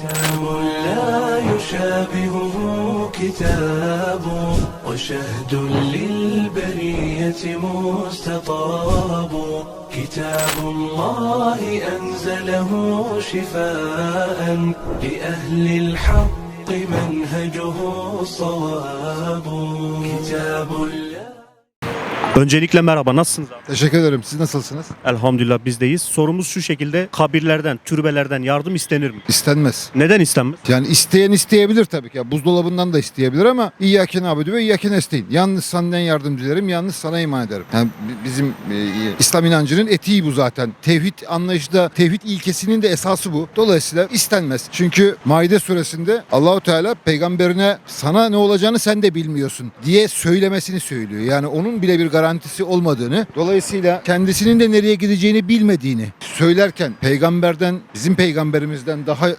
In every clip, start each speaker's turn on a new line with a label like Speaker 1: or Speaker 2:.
Speaker 1: كتاب لا يشابهه كتاب وشهد للبرية مستطاب. كتاب الله أنزله شفاء لأهل الحق منهجه الصواب كتاب الله
Speaker 2: Öncelikle merhaba nasılsınız abi?
Speaker 3: Teşekkür ederim. Siz nasılsınız?
Speaker 2: Elhamdülillah bizdeyiz. Sorumuz şu şekilde kabirlerden, türbelerden yardım istenir mi?
Speaker 3: İstenmez.
Speaker 2: Neden istenmez?
Speaker 3: Yani isteyen isteyebilir tabii ki. Ya Buzdolabından da isteyebilir ama İyyâke nâbudu ve İyyâke nestaîn. Yalnız senden yardım dilerim, yalnız sana iman ederim. Yani bi- bizim e, İslam inancının etiği bu zaten. Tevhid anlayışta, tevhid ilkesinin de esası bu. Dolayısıyla istenmez. Çünkü Maide suresinde Allahu Teala peygamberine sana ne olacağını sen de bilmiyorsun diye söylemesini söylüyor. Yani onun bile bir garantisi olmadığını, dolayısıyla kendisinin de nereye gideceğini bilmediğini söylerken peygamberden, bizim peygamberimizden daha e,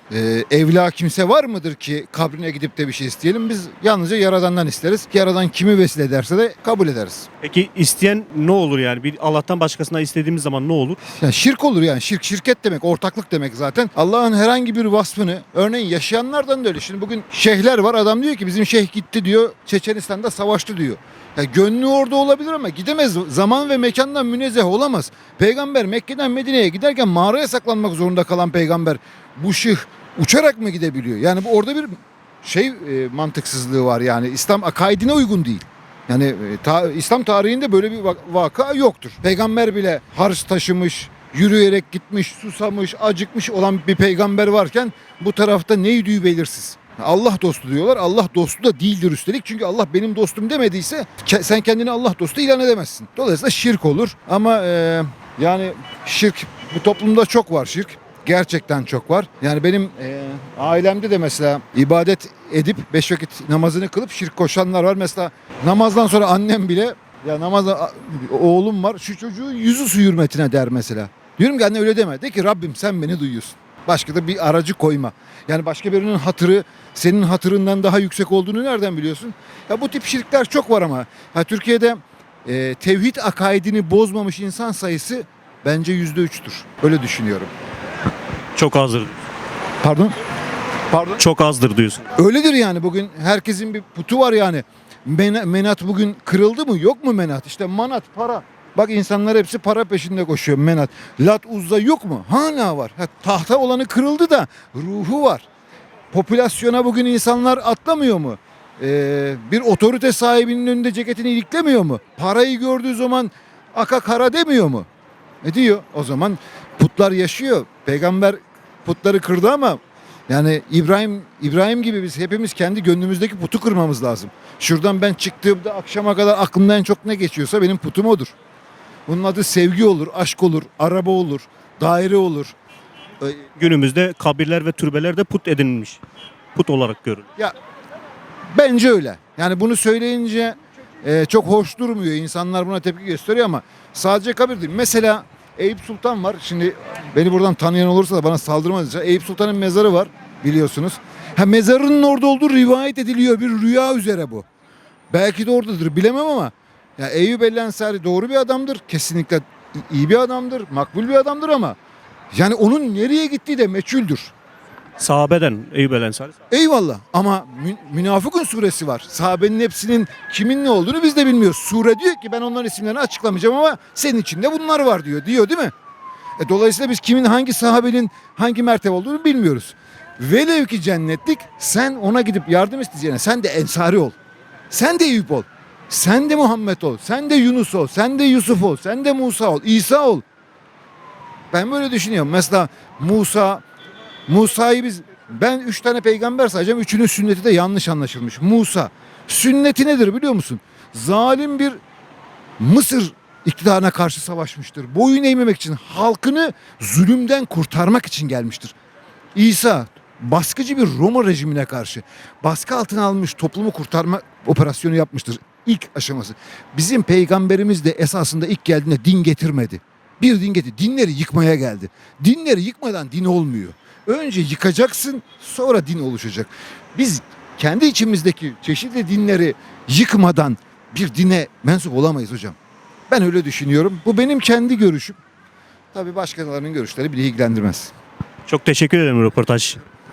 Speaker 3: evla kimse var mıdır ki kabrine gidip de bir şey isteyelim? Biz yalnızca Yaradan'dan isteriz. Yaradan kimi vesile ederse de kabul ederiz.
Speaker 2: Peki isteyen ne olur yani? Bir Allah'tan başkasına istediğimiz zaman ne olur?
Speaker 3: Yani şirk olur yani. Şirk şirket demek, ortaklık demek zaten. Allah'ın herhangi bir vasfını, örneğin yaşayanlardan da öyle. Şimdi bugün şeyhler var. Adam diyor ki bizim şeyh gitti diyor. Çeçenistan'da savaştı diyor. Ya gönlü orada olabilir ama gidemez. Zaman ve mekandan münezzeh olamaz. Peygamber Mekke'den Medine'ye giderken mağaraya saklanmak zorunda kalan peygamber bu şıh uçarak mı gidebiliyor? Yani bu orada bir şey e, mantıksızlığı var yani. İslam akaidine uygun değil. Yani e, ta- İslam tarihinde böyle bir vak- vaka yoktur. Peygamber bile harç taşımış, yürüyerek gitmiş, susamış, acıkmış olan bir peygamber varken bu tarafta neydi belirsiz. Allah dostu diyorlar. Allah dostu da değildir üstelik. Çünkü Allah benim dostum demediyse sen kendini Allah dostu ilan edemezsin. Dolayısıyla şirk olur. Ama e, yani şirk bu toplumda çok var şirk. Gerçekten çok var. Yani benim e, ailemde de mesela ibadet edip beş vakit namazını kılıp şirk koşanlar var. Mesela namazdan sonra annem bile ya namazda oğlum var şu çocuğun yüzü su hürmetine der mesela. Diyorum ki anne öyle deme. De ki Rabbim sen beni duyuyorsun. Başka da bir aracı koyma. Yani başka birinin hatırı senin hatırından daha yüksek olduğunu nereden biliyorsun? Ya bu tip şirkler çok var ama. Ha, Türkiye'de e, tevhid akaidini bozmamış insan sayısı bence yüzde üçtür. Öyle düşünüyorum.
Speaker 2: Çok azdır.
Speaker 3: Pardon? Pardon?
Speaker 2: Çok azdır diyorsun.
Speaker 3: Öyledir yani bugün herkesin bir putu var yani. Men- menat bugün kırıldı mı? Yok mu menat? İşte manat, para. Bak insanlar hepsi para peşinde koşuyor menat. Lat uzza yok mu? Hala var. Ha, tahta olanı kırıldı da ruhu var. Popülasyona bugün insanlar atlamıyor mu? Ee, bir otorite sahibinin önünde ceketini iliklemiyor mu? Parayı gördüğü zaman aka kara demiyor mu? E diyor. O zaman putlar yaşıyor. Peygamber putları kırdı ama yani İbrahim İbrahim gibi biz hepimiz kendi gönlümüzdeki putu kırmamız lazım. Şuradan ben çıktığımda akşama kadar aklımdan en çok ne geçiyorsa benim putum odur. Bunun adı sevgi olur, aşk olur, araba olur, daire olur. Ee,
Speaker 2: Günümüzde kabirler ve türbeler de put edinilmiş. Put olarak görülür.
Speaker 3: Ya bence öyle. Yani bunu söyleyince e, çok hoş durmuyor. İnsanlar buna tepki gösteriyor ama sadece kabir değil. Mesela Eyüp Sultan var. Şimdi beni buradan tanıyan olursa da bana saldırmaz. Eyüp Sultan'ın mezarı var biliyorsunuz. Ha mezarının orada olduğu rivayet ediliyor. Bir rüya üzere bu. Belki de oradadır bilemem ama ya Eyüp el Ensari doğru bir adamdır. Kesinlikle iyi bir adamdır. Makbul bir adamdır ama yani onun nereye gittiği de meçhuldür.
Speaker 2: Sahabeden Eyüp el.
Speaker 3: Eyvallah ama Mü- Münafıkun suresi var. Sahabenin hepsinin kimin ne olduğunu biz de bilmiyoruz. Sure diyor ki ben onların isimlerini açıklamayacağım ama senin içinde bunlar var diyor. Diyor değil mi? E, dolayısıyla biz kimin hangi sahabenin hangi mertebe olduğunu bilmiyoruz. Velev ki cennetlik sen ona gidip yardım isteyeceğine sen de ensari ol. Sen de Eyüp ol. Sen de Muhammed ol. Sen de Yunus ol. Sen de Yusuf ol. Sen de Musa ol. İsa ol. Ben böyle düşünüyorum. Mesela Musa, Musa'yı biz ben üç tane peygamber sayacağım. Üçünün sünneti de yanlış anlaşılmış. Musa. Sünneti nedir biliyor musun? Zalim bir Mısır iktidarına karşı savaşmıştır. Boyun eğmemek için halkını zulümden kurtarmak için gelmiştir. İsa baskıcı bir Roma rejimine karşı baskı altına almış toplumu kurtarma operasyonu yapmıştır. İlk aşaması. Bizim peygamberimiz de esasında ilk geldiğinde din getirmedi. Bir din getirdi. Dinleri yıkmaya geldi. Dinleri yıkmadan din olmuyor. Önce yıkacaksın sonra din oluşacak. Biz kendi içimizdeki çeşitli dinleri yıkmadan bir dine mensup olamayız hocam. Ben öyle düşünüyorum. Bu benim kendi görüşüm. Tabii başkalarının görüşleri bile ilgilendirmez.
Speaker 2: Çok teşekkür ederim röportaj.